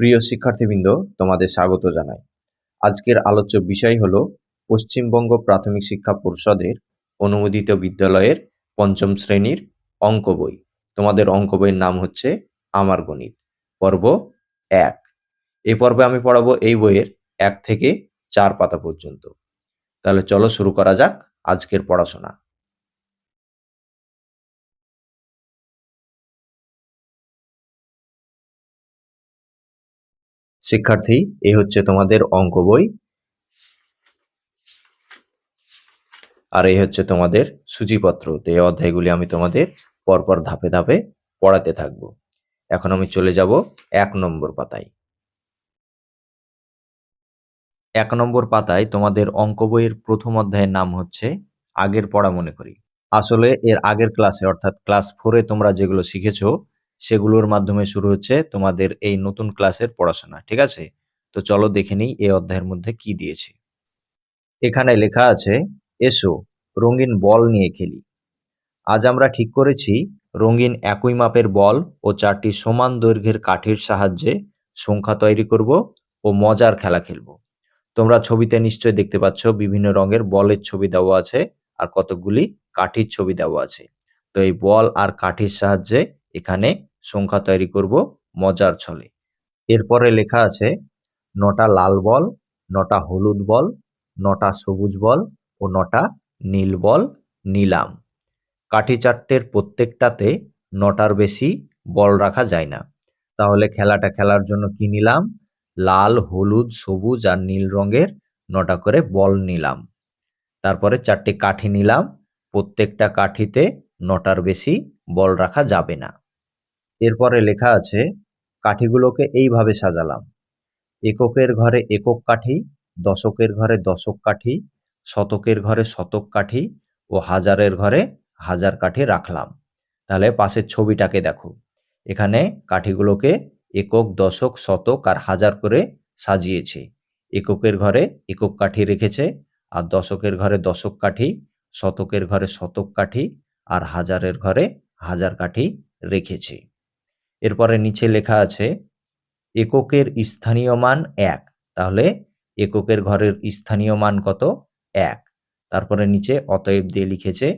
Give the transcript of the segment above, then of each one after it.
প্রিয় শিক্ষার্থীবৃন্দ, তোমাদের স্বাগত জানাই। আজকের আলোচ্য বিষয় হল পশ্চিমবঙ্গ প্রাথমিক শিক্ষা পরিষদের অনুমোদিত বিদ্যালয়ের পঞ্চম শ্রেণির অঙ্ক বই। তোমাদের অঙ্ক বইয়ের নাম হচ্ছে আমার গণিত। পর্ব এক। এই পর্বে আমি পড়াবো এই বইয়ের এক থেকে চার পাতা পর্যন্ত। তাহলে চলো শুরু করা যাক আজকের পড়াশোনা। শিক্ষার্থী এই হচ্ছে তোমাদের অঙ্ক বই। আর এই হচ্ছে তোমাদের সূচিপত্র। তো এই অধ্যায়গুলি আমি তোমাদের পরপর ধাপে ধাপে পড়াতে থাকব। এখন আমি চলে যাব এক নম্বর পাতায়। এক নম্বর পাতায় তোমাদের অঙ্ক বইয়ের প্রথম অধ্যায়ের নাম হচ্ছে আগের পড়া মনে করি। আসলে এর আগের ক্লাসে, অর্থাৎ ক্লাস ফোরে তোমরা যেগুলো শিখেছো সেগুলোর মাধ্যমে শুরু হচ্ছে তোমাদের এই নতুন ক্লাসের পড়াশোনা, ঠিক আছে? তো চলো দেখে নিই এই অধ্যায়ের মধ্যে কি দিয়েছে। এখানে লেখা আছে, এসো, রঙিন বল নিয়ে খেলি। আজ আমরা ঠিক করেছি, রঙিন একই মাপের বল ও চারটি সমান দৈর্ঘ্যের কাঠির সাহায্যে সংখ্যা তৈরি করব ও মজার খেলা খেলব। তোমরা ছবিতে নিশ্চয় দেখতে পাচ্ছ বিভিন্ন রঙের বলের ছবি দেওয়া আছে আর কতগুলি কাঠির ছবি দেওয়া আছে। তো এই বল আর কাঠির সাহায্যে এখানে সংখ্যা তৈরি করব, মজার ছলে। এরপরে লেখা আছে, নটা লাল বল, নটা হলুদ বল, নটা সবুজ বল ও নটা নীল বল নিলাম। কাঠি চারটের প্রত্যেকটাতে নটার বেশি বল রাখা যায় না। তাহলে খেলাটা খেলার জন্য কি নিলাম? লাল, হলুদ, সবুজ আর নীল রঙের নটা করে বল নিলাম। তারপরে চারটি কাঠি নিলাম, প্রত্যেকটা কাঠিতে নটার বেশি বল রাখা যাবে না। এরপরে লেখা আছে, কাঠিগুলোকে এইভাবে সাজালাম। এককের ঘরে একক কাঠি, দশকের ঘরে দশক কাঠি, শতকের ঘরে শতক কাঠি ও হাজারের ঘরে হাজার কাঠি রাখলাম। তাহলে পাশের ছবিটাকে দেখো। এখানে কাঠিগুলোকে একক, দশক, শতক আর হাজার করে সাজিয়েছে। এককের ঘরে একক কাঠি রেখেছে আর দশকের ঘরে দশক কাঠি, শতকের ঘরে শতক কাঠি আর হাজারের ঘরে হাজার কাঠি রেখেছে। এরপরে নিচে লেখা আছে, এককের স্থানীয় মান এক। তাহলে এককের ঘরের স্থানীয় মান কত? এক। তারপরে নিচে অতএব দিয়ে লিখেছে,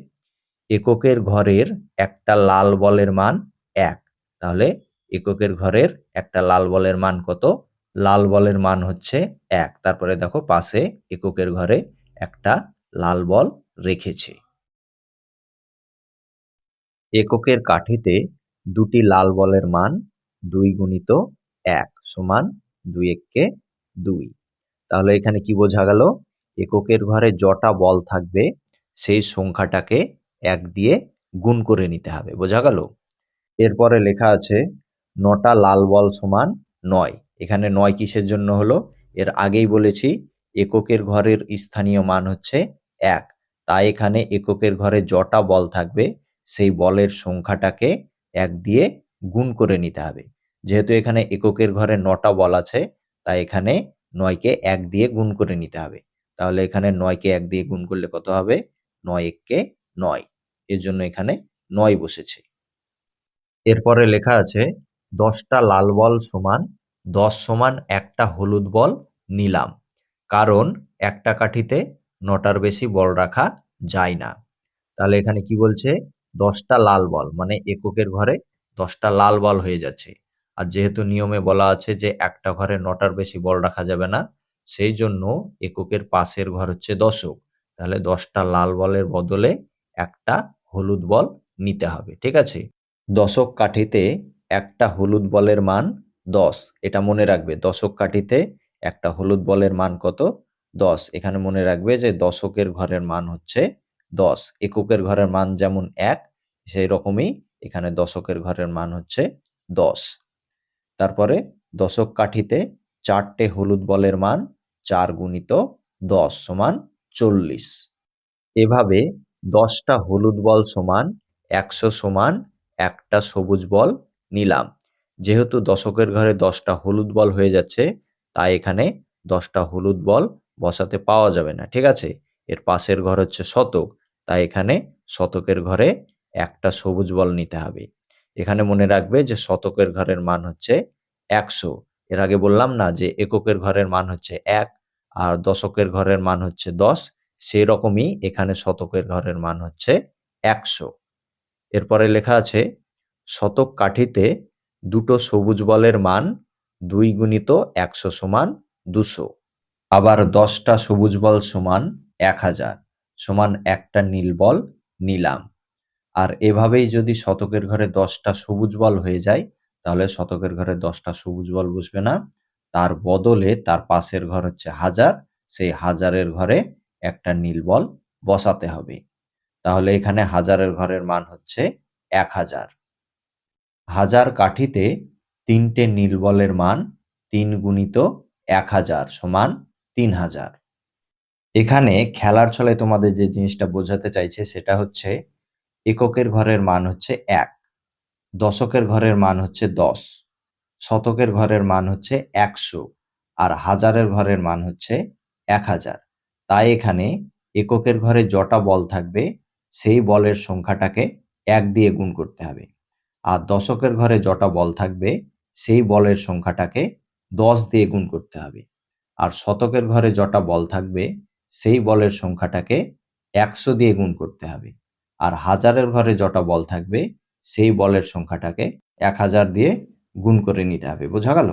এককের ঘরের একটা লাল বলের মান এক। তাহলে এককের ঘরের একটা লাল বলের মান কত? লাল বলের মান হচ্ছে এক। তারপরে দেখো পাশে এককের ঘরে একটা লাল বল রেখেছে। এককের কাঠিতে দুটি লাল বলের মান দুই গুণিত এক সমান দুই এককে দুই। তাহলে এখানে কি বোঝা গেল? এককের ঘরে জটা বল থাকবে, সেই সংখ্যাটাকে এক দিয়ে গুণ করে নিতে হবে। বোঝা গেল? এরপরে লেখা আছে, নটা লাল বল সমান নয়। এখানে নয় কিসের জন্য হলো? এর আগেই বলেছি, এককের ঘরের স্থানীয় মান হচ্ছে এক। তাই এখানে এককের ঘরে জটা বল থাকবে, সেই বলের সংখ্যাটাকে এক দিয়ে গুণ করে নিতে হবে। যেহেতু এখানে এককের ঘরে নটা বল আছে, তাই এখানে নয়কে এক দিয়ে গুণ করে নিতে হবে। তাহলে এখানে নয়কে এক দিয়ে গুণ করলে কত হবে? নয় এককে নয়। এর জন্য এখানে নয় বসেছে। এরপরে লেখা আছে, দশটা লাল বল সমান দশ সমান একটা হলুদ বল নিলাম। কারণ একটা কাঠিতে নটার বেশি বল রাখা যায় না। তাহলে এখানে কি বলছে? দশটা লাল বল মানে এককের ঘরে দশটা লাল বল হয়ে যাচ্ছে। আর যেহেতু নিয়মে বলা আছে যে একটা ঘরে নটার বেশি বল রাখা যাবে না, সেই জন্য এককের পাশের ঘর হচ্ছে দশক। তাহলে দশটা লাল বলের বদলে একটা হলুদ বল নিতে হবে, ঠিক আছে? দশক কাঠিতে একটা হলুদ বলের মান দশ। এটা মনে রাখবে, দশক কাঠিতে একটা হলুদ বলের মান কত? দশ। এখানে মনে রাখবে যে দশকের ঘরের মান হচ্ছে দশ। এককের ঘরের মান যেমন এক, সেই রকমই এখানে দশকের ঘরের মান হচ্ছে দশ। তারপরে দশক কাঠিতে চারটে হলুদ বলের মান চার গুণিত দশ সমান চল্লিশ। এভাবে দশটা হলুদ বল সমান একশো সমান একটা সবুজ বল নিলাম। যেহেতু দশকের ঘরে দশটা হলুদ বল হয়ে যাচ্ছে, তাই এখানে দশটা হলুদ বল বসাতে পাওয়া যাবে না। ঠিক আছে? এর পাশের ঘর হচ্ছে শতক। তাই এখানে শতকের ঘরে একটা সবুজ বল নিতে হবে। এখানে মনে রাখবে যে শতকের ঘরের মান হচ্ছে একশো। এর আগে বললাম না যে এককের ঘরের মান হচ্ছে এক আর দশকের ঘরের মান হচ্ছে দশ সেই রকমই এখানে শতকের ঘরের মান হচ্ছে একশো। এরপরে লেখা আছে, শতক কাঠিতে দুটো সবুজ বলের মান দুই গুণিত একশো সমান দুশো। আবার দশটা সবুজ বল সমান এক হাজার। সমান একটা নীল বল নিলাম। আর এভাবেই যদি শতকের ঘরে দশটা সবুজ বল হয়ে যায়, তাহলে শতকের ঘরে দশটা সবুজ বল বসবে না। তার বদলে তার পাশের ঘর হচ্ছে হাজার, সেই হাজারের ঘরে একটা নীল বল বসাতে হবে। তাহলে এখানে হাজারের ঘরের মান হচ্ছে এক হাজার। হাজার কাঠিতে তিনটে নীল বলের মান তিন গুণিত এক হাজার সমান তিন হাজার। এখানে খেলার ছলে তোমাদের যে জিনিসটা বোঝাতে চাইছে সেটা হচ্ছে এককের ঘরের মান হচ্ছে এক, দশকের ঘরের মান হচ্ছে দশ, শতকের ঘরের মান হচ্ছে একশো আর হাজারের ঘরের মান হচ্ছে এক হাজার। তাই এখানে এককের ঘরে জটা বল থাকবে সেই বলের সংখ্যাটাকে এক দিয়ে গুণ করতে হবে। আর দশকের ঘরে জটা বল থাকবে সেই বলের সংখ্যাটাকে দশ দিয়ে গুণ করতে হবে। আর শতকের ঘরে জটা বল থাকবে সেই বলের সংখ্যাটাকে একশো দিয়ে গুণ করতে হবে। আর হাজারের ঘরে যটা বল থাকবে, সেই বলের সংখ্যাটাকে এক হাজার দিয়ে গুণ করে নিতে হবে। বোঝা গেল?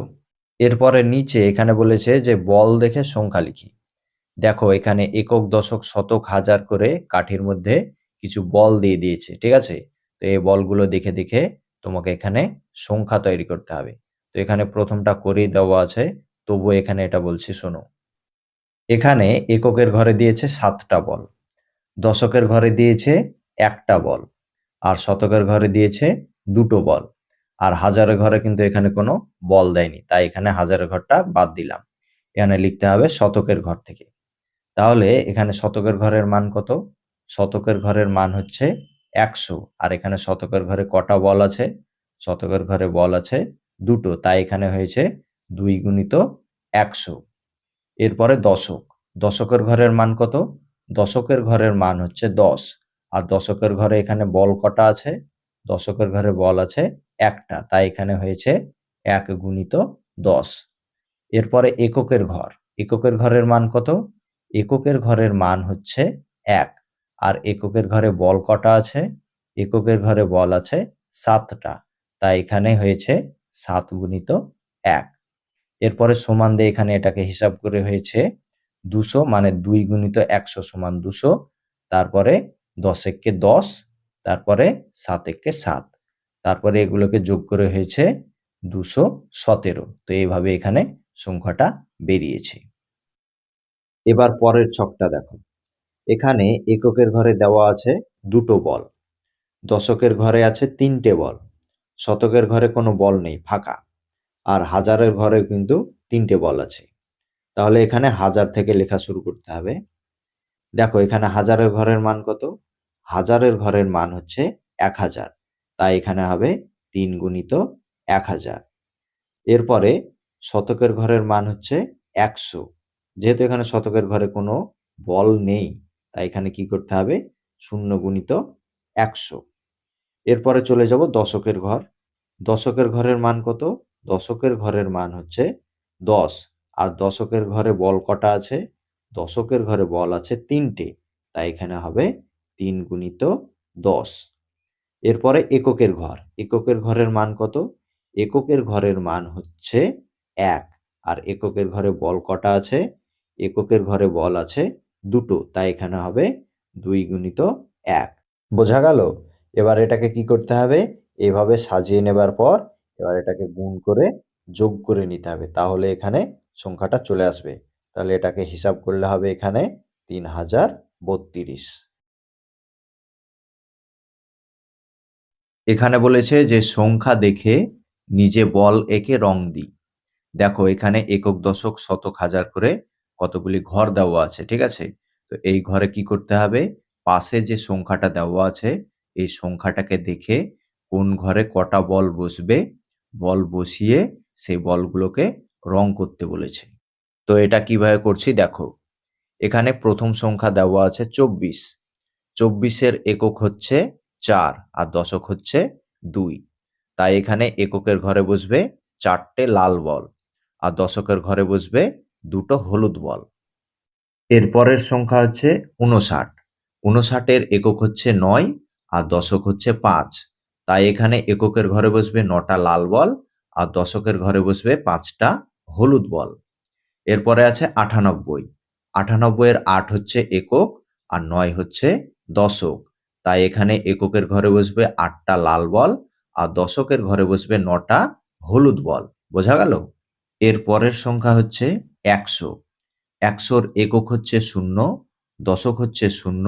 এরপরে নিচে এখানে বলেছে যে, বল দেখে সংখ্যা লিখি। দেখো, এখানে একক, দশক, শতক, হাজার করে কাঠির মধ্যে কিছু বল দিয়ে দিয়েছে, ঠিক আছে? তো এই বলগুলো দেখে দেখে তোমাকে এখানে সংখ্যা তৈরি করতে হবে। তো এখানে প্রথমটা করেই দেওয়া আছে তবু এখানে এটা বলছি, শোনো। এখানে এককের ঘরে দিয়েছে সাতটা বল, দশকের ঘরে দিয়েছে একটা বল, আর শতকের ঘরে দিয়েছে দুটো বল, আর হাজারের ঘরে কিন্তু এখানে কোনো বল দেয়নি, তাই এখানে হাজারের ঘরটা বাদ দিলাম। এখানে লিখতে হবে শতকের ঘর থেকে। তাহলে এখানে শতকের ঘরের মান কত? শতকের ঘরের মান হচ্ছে একশো, আর এখানে শতকের ঘরে কটা বল আছে? শতকের ঘরে বল আছে দুটো, তাই এখানে হয়েছে দুই গুণিত একশো। এরপরে দশক। দশকের ঘরের মান কত? দশকের ঘরের মান হচ্ছে দশ। আর দশকের ঘরে এখানে বল কটা আছে? দশকের ঘরে বল আছে একটা। তাই এখানে হয়েছে এক গুণিত দশ। এরপরে এককের ঘর। এককের ঘরের মান কত? এককের ঘরের মান হচ্ছে এক। আর এককের ঘরে বল কটা আছে? এককের ঘরে বল আছে সাতটা। তাই এখানে হয়েছে সাত গুণিত এক। এরপরে সমান দিয়ে এখানে এটাকে হিসাব করে হয়েছে দুশো মানে দুই গুণিত একশো সমান দুশো, তারপরে দশ এককে দশ, তারপরে সাত এককে সাত, তারপরে এগুলোকে যোগ করে হয়েছে দুশো সতেরো। তো এইভাবে এখানে সংখ্যাটা বেরিয়েছে। এবার পরের ছকটা দেখো। এখানে এককের ঘরে দেওয়া আছে দুটো বল। দশকের ঘরে আছে তিনটে বল। শতকের ঘরে কোনো বল নেই, ফাঁকা। আর হাজারের ঘরে কিন্তু তিনটে বল আছে। তাহলে এখানে হাজার থেকে লেখা শুরু করতে হবে। দেখো, এখানে হাজারের ঘরের মান কত? হাজারের ঘরের মান হচ্ছে এক হাজার। তাই এখানে হবে তিন গুণিত এক হাজার। এরপরে শতকের ঘরের মান হচ্ছে একশো। যেহেতু এখানে শতকের ঘরে কোনো বল নেই, তাই এখানে কি করতে হবে? শূন্য গুণিত একশো। এরপরে চলে যাব দশকের ঘর। দশকের ঘরের মান কত? দশকের ঘরের মান হচ্ছে দশ। আর দশকের ঘরে বল কটা আছে? দশকের ঘরে বল আছে তিনটে। তাই এখানে হবে তিন গুণিত দশ। এরপরে এককের ঘর। এককের ঘরের মান কত? এককের ঘরের মান হচ্ছে এক। আর এককের ঘরে বল কটা আছে? এককের ঘরে বল আছে দুটো। তাই এখানে হবে দুই গুণিত এক। বোঝা গেল? এবার এটাকে কি করতে হবে? এভাবে সাজিয়ে নেবার পর এবার এটাকে গুণ করে যোগ করে নিতে হবে। তাহলে এখানে সংখ্যাটা চলে আসবে। তাহলে এটাকে হিসাব করলে হবে এখানে তিন হাজার বত্রিশ। এখানে বলেছে যে সংখ্যা দেখে নিজে বল একে রং দিই দেখো এখানে একক দশক শতক হাজার করে কতগুলি ঘর দেওয়া আছে, ঠিক আছে? তো এই ঘরে কি করতে হবে? পাশে যে সংখ্যাটা দেওয়া আছে, এই সংখ্যাটাকে দেখে কোন ঘরে কটা বল বসবে বল বসিয়ে সেই বলগুলোকে রং করতে বলেছে। তো এটা কীভাবে করছি দেখো, এখানে প্রথম সংখ্যা দেওয়া আছে চব্বিশ। চব্বিশের একক হচ্ছে চার আর দশক হচ্ছে দুই। তাই এখানে এককের ঘরে বসবে চারটে লাল বল আর দশকের ঘরে বসবে দুটো হলুদ বল। এরপরের সংখ্যা হচ্ছে উনষাট উনষাটের একক হচ্ছে নয় আর দশক হচ্ছে পাঁচ। তাই এখানে এককের ঘরে বসবে নটা লাল বল আর দশকের ঘরে বসবে পাঁচটা হলুদ বল। এরপরে আছে আটানব্বই। আটানব্বইয়ের আট হচ্ছে একক আর নয় হচ্ছে দশক। তাই এখানে এককের ঘরে বসবে আটটা লাল বল আর দশকের ঘরে বসবে নটা হলুদ বল। বোঝা গেল? এর পরের সংখ্যা হচ্ছে একশো। একশোর একক হচ্ছে শূন্য, দশক হচ্ছে শূন্য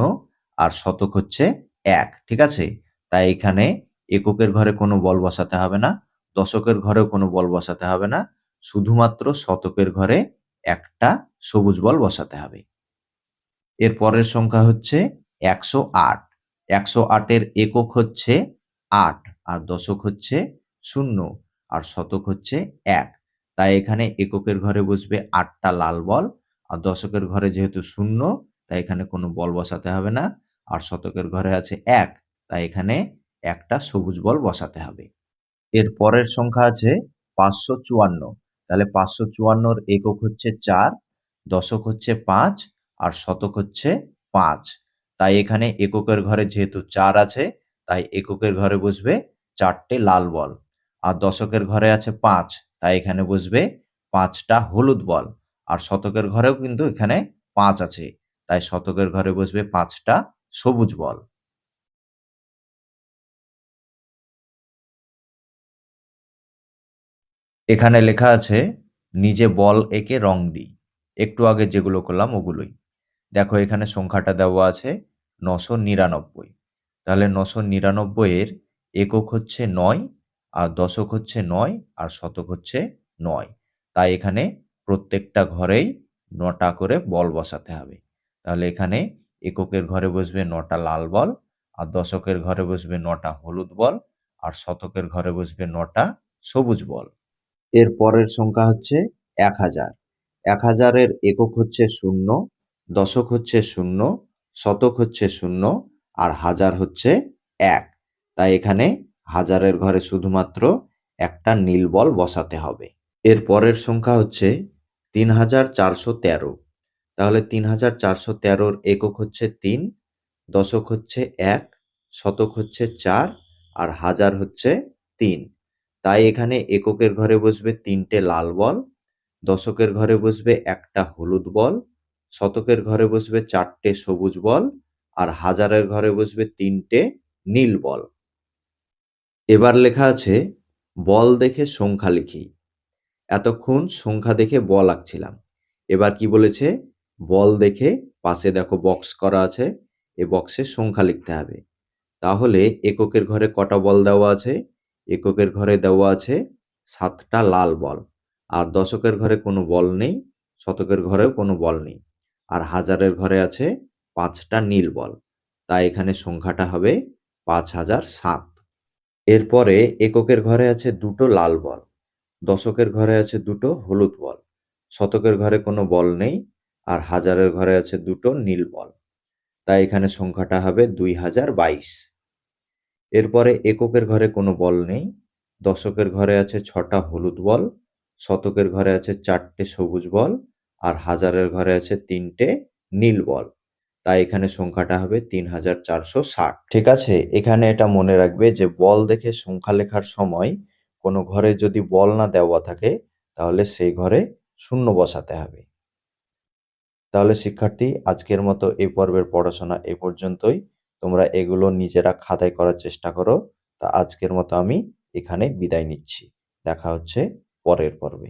আর শতক হচ্ছে এক। ঠিক আছে? তাই এখানে এককের ঘরে কোনো বল বসাতে হবে না, দশকের ঘরেও কোনো বল বসাতে হবে না, শুধুমাত্র শতকের ঘরে একটা সবুজ বল বসাতে হবে। এর পরের সংখ্যা হচ্ছে একশো আট। একশো আটের একক হচ্ছে আট, আর দশক হচ্ছে শূন্য, আর শতক হচ্ছে এক। তাই এখানে এককের ঘরে বসবে আটটা লাল বল, আর দশকের ঘরে যেহেতু শূন্য, তাই এখানে কোনো বল বসাতে হবে না, আর শতকের ঘরে আছে এক, তাই এখানে একটা সবুজ বল বসাতে হবে। এর পরের সংখ্যা আছে পাঁচশো চুয়ান্ন। তাহলে পাঁচশো চুয়ান্নর একক হচ্ছে চার, দশক হচ্ছে পাঁচ আর শতক হচ্ছে পাঁচ। তাই এখানে এককের ঘরে যেহেতু চার আছে, তাই এককের ঘরে বসবে চারটে লাল বল। আর দশকের ঘরে আছে পাঁচ, তাই এখানে বসবে পাঁচটা হলুদ বল। আর শতকের ঘরেও কিন্তু এখানে পাঁচ আছে, তাই শতকের ঘরে বসবে পাঁচটা সবুজ বল। এখানে লেখা আছে, নিজে বল এঁকে রং দিই। একটু আগে যেগুলো করলাম ওগুলোই। দেখো এখানে সংখ্যাটা দেওয়া আছে নশো নিরানব্বই। তাহলে নশো নিরানব্বইয়ের একক হচ্ছে নয়, আর দশক হচ্ছে নয়, আর শতক হচ্ছে নয়। তাই এখানে প্রত্যেকটা ঘরেই নটা করে বল বসাতে হবে। তাহলে এখানে এককের ঘরে বসবে নটা লাল বল, আর দশকের ঘরে বসবে নটা হলুদ বল, আর শতকের ঘরে বসবে নটা সবুজ বল। এর পরের সংখ্যা হচ্ছে এক হাজার। এক হাজারের একক হচ্ছে শূন্য, দশক হচ্ছে শূন্য, শতক হচ্ছে শূন্য, আর হাজার হচ্ছে এক। তাই এখানে হাজারের ঘরে শুধুমাত্র একটা নীল বল বসাতে হবে। এর পরের সংখ্যা হচ্ছে তিন হাজার চারশো তেরো। তাহলে তিন হাজার চারশো তেরোর একক হচ্ছে তিন, দশক হচ্ছে এক, শতক হচ্ছে চার, আর হাজার হচ্ছে তিন। তাই এখানে এককের ঘরে বসবে তিনটে লাল বল, দশকের ঘরে বসবে একটা হলুদ বল, শতকের ঘরে বসবে চারটে সবুজ বল আর হাজারের ঘরে বসবে তিনটে নীল বল। এবার লেখা আছে, বল দেখে সংখ্যা লিখি। এতক্ষণ সংখ্যা দেখে বল আঁকছিলাম। এবার কি বলেছে? বল দেখে পাশে দেখো বক্স করা আছে, এ বক্সে সংখ্যা লিখতে হবে। তাহলে এককের ঘরে কটা বল দেওয়া আছে? এককের ঘরে দেওয়া আছে সাতটা লাল বল, আর দশকের ঘরে কোনো বল নেই, শতকের ঘরেও কোনো বল নেই, আর হাজারের ঘরে আছে পাঁচটা নীল বল, তাই এখানে সংখ্যাটা হবে পাঁচ হাজার সাত। এরপরে এককের ঘরে আছে দুটো লাল বল, দশকের ঘরে আছে দুটো হলুদ বল, শতকের ঘরে কোনো বল নেই, আর হাজারের ঘরে আছে দুটো নীল বল, তাই এখানে সংখ্যাটা হবে দুই হাজার বাইশ। এরপরে এককের ঘরে কোনো বল নেই। দশকের ঘরে আছে ছটা হলুদ বল, শতকের ঘরে আছে চারটে সবুজ বল আর হাজারের ঘরে আছে তিনটে নীল বল। তাই এখানে সংখ্যাটা হবে তিন হাজার চারশো ষাট। ঠিক আছে, এখানে এটা মনে রাখবে যে বল দেখে সংখ্যা লেখার সময় কোনো ঘরে যদি বল না দেওয়া থাকে, তাহলে সেই ঘরে শূন্য বসাতে হবে। তাহলে শিক্ষার্থী, আজকের মতো এই পর্বের পড়াশোনা এ পর্যন্তই। তোমরা এগুলো নিজেরা খাতায় করার চেষ্টা করো। তা আজকের মতো আমি এখানে বিদায় নিচ্ছি। দেখা হচ্ছে পরের পর্বে।